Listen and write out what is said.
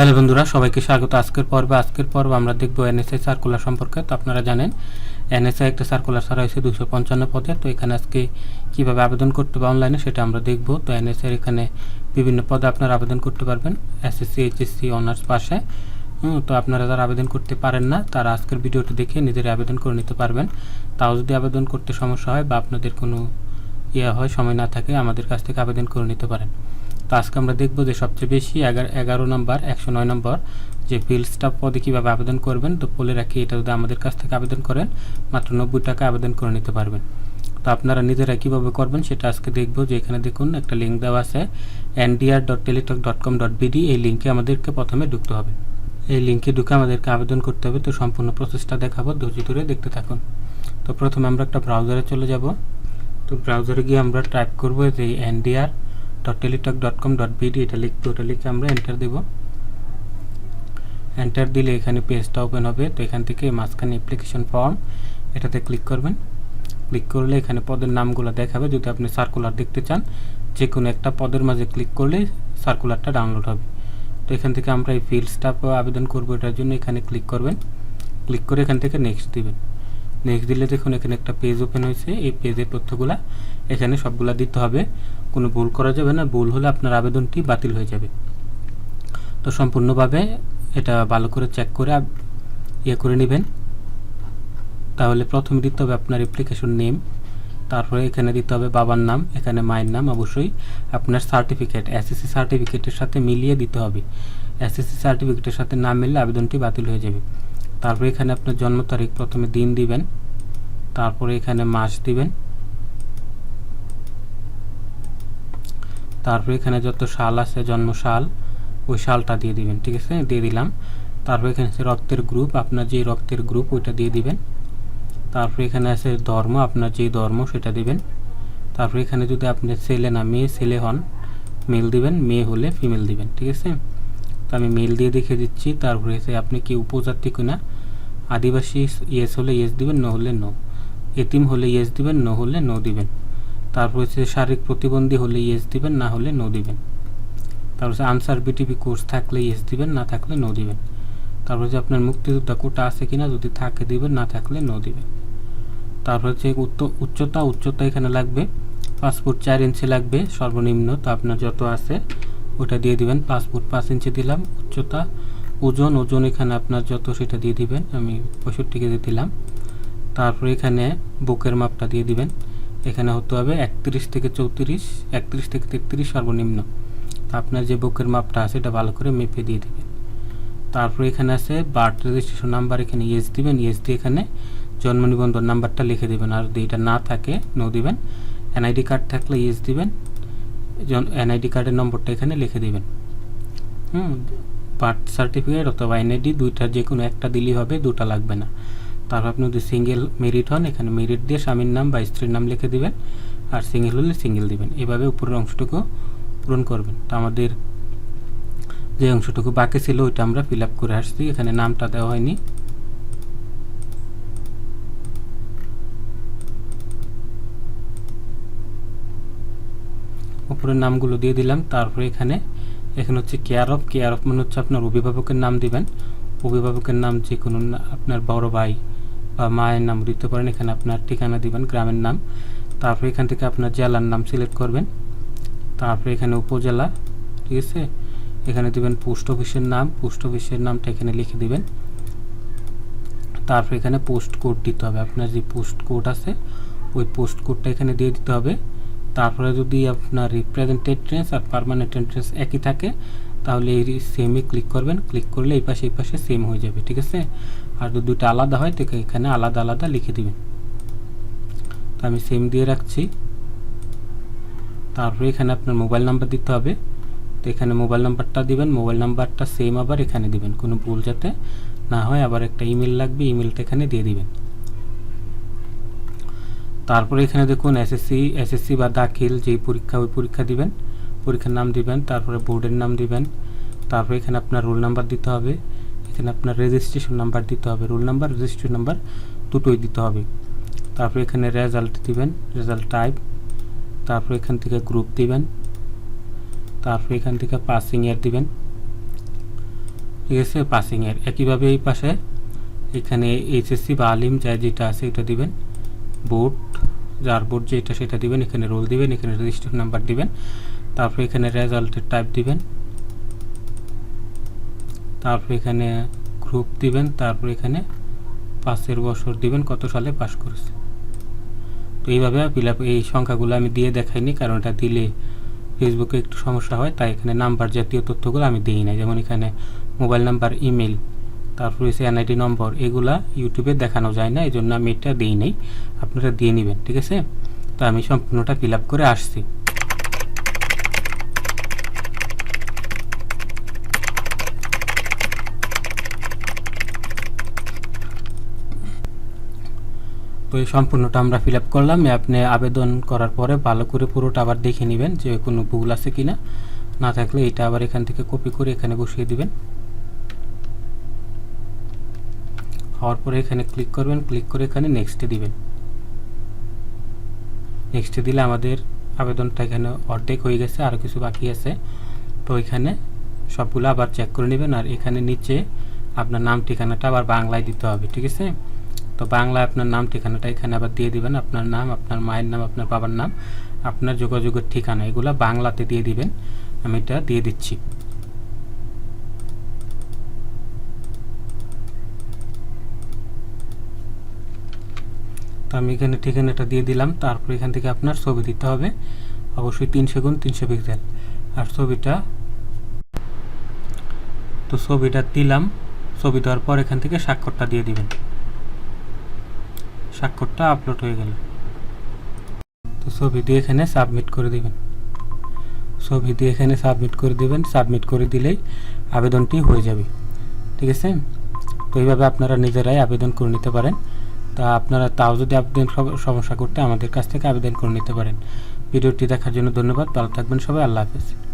Hello বন্ধুরা, সবাইকে স্বাগত। আজকের পর্বে, আজকের পর্ব আমরা দেখব এনএসআই সার্কুলার সম্পর্কে। তো আপনারা জানেন, এনএসআই একটা সার্কুলার ছাড়া হয়েছে দুশো পঞ্চান্ন পদে। তো এখানে আজকে কীভাবে আবেদন করতে হবে অনলাইনে সেটা আমরা দেখব। তো এনএসআই এখানে বিভিন্ন পদে আপনারা আবেদন করতে পারবেন এসএসসি এইচএসসি অনার্স পাশে। তো আপনারা যারা আবেদন করতে পারেন না, তারা আজকের ভিডিওটি দেখে নিজেরা আবেদন করে নিতে পারবেন। তাও যদি আবেদন করতে সমস্যা হয় বা আপনাদের কোনো ইয়ে হয়, সময় না থাকে, আমাদের কাছ থেকে আবেদন করে নিতে পারেন। তো আজকে আমরা দেখব যে সবচেয়ে বেশি এগারো নম্বর, একশো নয় নম্বর যে ফিল্ড স্টাফ পদে কীভাবে আবেদন করবেন, তো বলে রাখি এটা যদি আমাদের কাছ থেকে আবেদন করেন, মাত্র নব্বই টাকা আবেদন করে নিতে পারবেন। তো আপনারা নিজেরা কীভাবে করবেন সেটা আজকে দেখব যে এখানে দেখুন একটা লিঙ্ক দেওয়া আছে NDR dot Teletalk dot com dot BD এই লিঙ্কে আমাদেরকে প্রথমে ঢুকতে হবে। এই লিঙ্কে ঢুকে আমাদেরকে আবেদন করতে হবে, তো সম্পূর্ণ প্রসেসটা দেখাবো, ধৈর্য ধরে দেখতে থাকুন। তো প্রথমে আমরা একটা ব্রাউজারে চলে যাব। তো ব্রাউজারে গিয়ে আমরা টাইপ করব যে NDR dot Teletalk dot com dot BD এটা লিখতে, ওটা লিখে আমরা এন্টার দেব। এন্টার দিলে এখানে পেজটা ওপেন হবে, তো এখান থেকে মাঝখানে অ্যাপ্লিকেশন ফর্ম এটাতে ক্লিক করবেন। ক্লিক করলে এখানে পদের নামগুলো দেখাবে, যদি আপনি সার্কুলার দেখতে চান যে কোনো একটা পদের মাঝে ক্লিক করলে সার্কুলারটা ডাউনলোড হবে। তো এখান থেকে আমরা এই ফিল্ড স্টাফ আবেদন করব, এটার জন্য এখানে ক্লিক করবেন। ক্লিক করে এখান থেকে নেক্সট দিবেন। নেক্সট দিলে দেখুন এখানে একটা পেজ ওপেন হয়েছে। এই পেজের তথ্যগুলা এখানে সবগুলা দিতে হবে। কোনো ভুল করা যাবে না। ভুল হলে আপনার আবেদনটি বাতিল হয়ে যাবে। তো সম্পূর্ণভাবে এটা ভালো করে চেক করে ইয়ে করে নেবেন। তাহলে প্রথমে দিতে হবে আপনার অ্যাপ্লিকেশন নেম তারপরে এখানে দিতে হবে বাবার নাম, এখানে মায়ের নাম অবশ্যই। আপনার সার্টিফিকেট এসএসসি সার্টিফিকেটের সাথে মিলিয়ে দিতে হবে। এসএসসি সার্টিফিকেটের সাথে না মিললে আবেদনটি বাতিল হয়ে যাবে। তারপরে এখানে আপনার জন্ম তারিখ প্রথমে দিন দিবেন, তারপরে এখানে মাস দিবেন, তারপরে এখানে যত সাল আছে জন্ম সাল ওই সালটা দিয়ে দিবেন, ঠিক আছে? দিয়ে দিলাম। তারপরে এখানে আছে রক্তের গ্রুপ আপনার যে রক্তের গ্রুপ ওইটা দিয়ে দিবেন। তারপরে এখানে আছে ধর্ম, আপনার যে ধর্ম, সেটা দিবেন। তারপরে এখানে যদি আপনি ছেলে না, মেয়ে, ছেলে হন মেল দিবেন, মেয়ে হলে ফিমেল দিবেন, ঠিক আছে? তো আমি মেল দিয়ে দেখে দিচ্ছি, তারপরে এসে আপনি কি উপজাতি কিনা? আদিবাসী ইয়েস হলে ইয়েস দিবেন ন হলে নো এতিম হলে ইয়েস দিবেন ন হলে নো দিবেন। তারপর হচ্ছে শারীরিক প্রতিবন্ধী হলে ইয়েস দিবেন, না হলে নো দিবেন। তারপর হচ্ছে আনসার বিটিপি কোর্স থাকলে ইয়েস দিবেন, না থাকলে নো দিবেন। তারপর হচ্ছে আপনার মুক্তিযোদ্ধা কোটা আছে কিনা, যদি থাকে দিবেন, না থাকলে নো দিবেন। তারপর হচ্ছে উচ্চতা উচ্চতা এখানে লাগবে। পাসপোর্ট চার ইঞ্চি লাগবে, সর্বনিম্ন তো আপনার যত আছে ওটা দিয়ে দিবেন পাঁচ ফুট পাঁচ ইঞ্চি দিলাম, উচ্চতা, ওজন ওজন এখানে আপনার যত সেটা দিয়ে দিবেন, আমি পঁয়ষট্টি কেজি দিলাম। তারপর এখানে বুকের মাপটা দিয়ে দিবেন, এখানে হতে হবে একত্রিশ থেকে চৌত্রিশ, একত্রিশ থেকে তেত্রিশ সর্বনিম্ন। তো আপনার যে বুকের মাপটা আছে এটা ভালো করে মেপে দিয়ে দিবেন। তারপর এখানে আছে বার্থ রেজিস্ট্রেশন নাম্বার, এখানে ইয়েস দিবেন, ইয়েস দিয়ে এখানে জন্ম নিবন্ধন নাম্বারটা লিখে দিবেন। আর যদি এটা না থাকে নো দিবেন। এনআইডি কার্ড থাকলে ইয়েস দিবেন। এনআইডি কার্ডের নম্বরটা এখানে লিখে দিবেন। হুম বার্থ সার্টিফিকেট অথবা এনআইডি দুইটা যে কোনো একটা দিলেই হবে, দুটা লাগবে না। তারপর আপনি যদি সিঙ্গেল মেরিট হন, এখানে মেরিট দিয়ে স্বামীর নাম বা স্ত্রীর নাম লিখে দিবেন আর সিঙ্গেল হলে সিঙ্গেল দিবেন। এভাবে উপরের অংশটুকু পূরণ করবেন। তো আমাদের যে অংশটুকু বাকি ছিল, ওইটা আমরা ফিল আপ করে আসছি। এখানে নামটা দেওয়া হয়নি। উপরের নামগুলো দিয়ে দিলাম। তারপরে এখানে এখানে হচ্ছে কেয়ার অফ কেয়ার অফ মানে হচ্ছে আপনার অভিভাবকের নাম দিবেন। অভিভাবকের নাম যে কোনো আপনার বড় ভাই বা মায়ের নাম দিতে পারেন। এখানে আপনার ঠিকানা দিবেন, গ্রামের নাম। তারপরে এখান থেকে আপনার জেলার নাম সিলেক্ট করবেন। তারপরে এখানে উপজেলা, ঠিক আছে? এখানে দিবেন পোস্ট অফিসের নাম। পোস্ট অফিসের নামটা এখানে লিখে দিবেন। তারপরে এখানে পোস্ট কোড দিতে হবে। আপনার যে পোস্ট কোড আছে, ওই পোস্ট কোডটা এখানে দিয়ে দিতে হবে। তারপরে যদি আপনার রিপ্রেজেন্টেড ট্রেন্স আর পারমানেন্ট এন্ট্রেন্স একই থাকে, তাহলে এই সেমে ক্লিক করবেন। ক্লিক করলে এই পাশে এই পাশে সেম হয়ে যাবে, ঠিক আছে? আর যদি দুটো আলাদা হয় তো এখানে আলাদা আলাদা লিখে দিবেন। তো আমি সেম দিয়ে রাখছি। তারপরে এখানে আপনার মোবাইল নাম্বার দিতে হবে। তো এখানে মোবাইল নাম্বারটা দিবেন মোবাইল নাম্বারটা সেম আবার এখানে দিবেন। কোনো ভুল যাতে না হয়, আবার একটা ইমেল লাগবে ইমেলটা এখানে দিয়ে দিবেন। তারপরে এখানে দেখুন এসএসসি এসএসসি বা দাখিল, যেই পরীক্ষা, ওই পরীক্ষা দিবেন, পরীক্ষার নাম দিবেন, তারপরে বোর্ডের নাম দিবেন, তারপরে এখানে আপনার রোল নাম্বার দিতে হবে, এখানে আপনার রেজিস্ট্রেশন নাম্বার দিতে হবে, রোল নাম্বার রেজিস্ট্রেশন নাম্বার দুটোই দিতে হবে। তারপরে এখানে রেজাল্ট দিবেন রেজাল্ট টাইপ তারপরে এখান থেকে গ্রুপ দিবেন, তারপরে এখান থেকে পাসিং ইয়ার দিবেন। ঠিক আছে পাসিংয়ের একইভাবে এই পাশে এখানে এইচএসসি বা আলিম যা যেটা আছে, এটা দিবেন বোর্ড যার বোর্ড যেটা সেটা দিবেন, এখানে রোল দিবেন, এখানে রেজিস্টার নাম্বার দিবেন, তারপর এখানে রেজাল্টের টাইপ দিবেন, তারপর এখানে গ্রুপ দিবেন, তারপর এখানে পাসের বছর দিবেন, কত সালে পাস করেছে। তো এইভাবে ফিল এই সংখ্যাগুলো আমি দিয়ে দেখাইনি, কারণ এটা দিলে ফেসবুকে একটু সমস্যা হয়, তাই এখানে নাম্বার জাতীয় তথ্যগুলো আমি দিই না যেমন এখানে মোবাইল নাম্বার ইমেল তারপর হচ্ছে এনআইডি নম্বর। এগুলা ইউটিউবে দেখানো যায় না এই জন্য আমি এটা দিই নাই। আপনারা দিয়ে নেবেন, ঠিক আছে? তো আমি সম্পূর্ণটা ফিল করে আসছি। তো এই সম্পূর্ণটা আমরা ফিল করলাম। আপনি আবেদন করার পরে ভালো করে পুরোটা আবার দেখে নেবেন যে কোনো ভুল আছে কিনা। না থাকলে এটা আবার এখান থেকে কপি করে এখানে বসিয়ে দিবেন। হওয়ার পরে এখানে ক্লিক করবেন ক্লিক করে এখানে নেক্সটে দিবেন। নেক্সটে দিলে আমাদের আবেদনটা এখানে অর্ধেক হয়ে গেছে আরও কিছু বাকি আছে। তো এখানে সবগুলো আবার চেক করে নেবেন, আর এখানে নিচে আপনার নাম, ঠিকানাটা আবার বাংলায় দিতে হবে, ঠিক আছে? তো বাংলায় আপনার নাম, ঠিকানাটা এখানে আবার দিয়ে দিবেন, আপনার নাম, আপনার মায়ের নাম, আপনার বাবার নাম, আপনার যোগাযোগের ঠিকানা, এগুলো বাংলাতে দিয়ে দিবেন। আমি এটা দিয়ে দিচ্ছি। তো আমি এখানে ঠিকানাটা দিয়ে দিলাম, তারপর এখান থেকে আপনার ছবি দিতে হবে। অবশ্যই তিনশো গুণ তিনশো পিক্সেল আর ছবিটা, তো ছবিটা দিলাম, ছবি দেওয়ার পর এখান থেকে স্বাক্ষরটা দিয়ে দিবেন। স্বাক্ষরটা আপলোড হয়ে গেল। তো ছবি দিয়ে এখানে সাবমিট করে দিবেন। ছবি দিয়ে এখানে সাবমিট করে দিবেন, সাবমিট করে দিলেই আবেদনটি হয়ে যাবে। ঠিক আছে? তো এইভাবে আপনারা নিজেরাই আবেদন করে নিতে পারেন। তা আপনারা তাও যদি আবেদন সম- সমস্যা করতে আমাদের কাছ থেকে আবেদন করে নিতে পারেন। ভিডিওটি দেখার জন্য ধন্যবাদ। ভালো থাকবেন সবাই। আল্লাহ হাফেজ।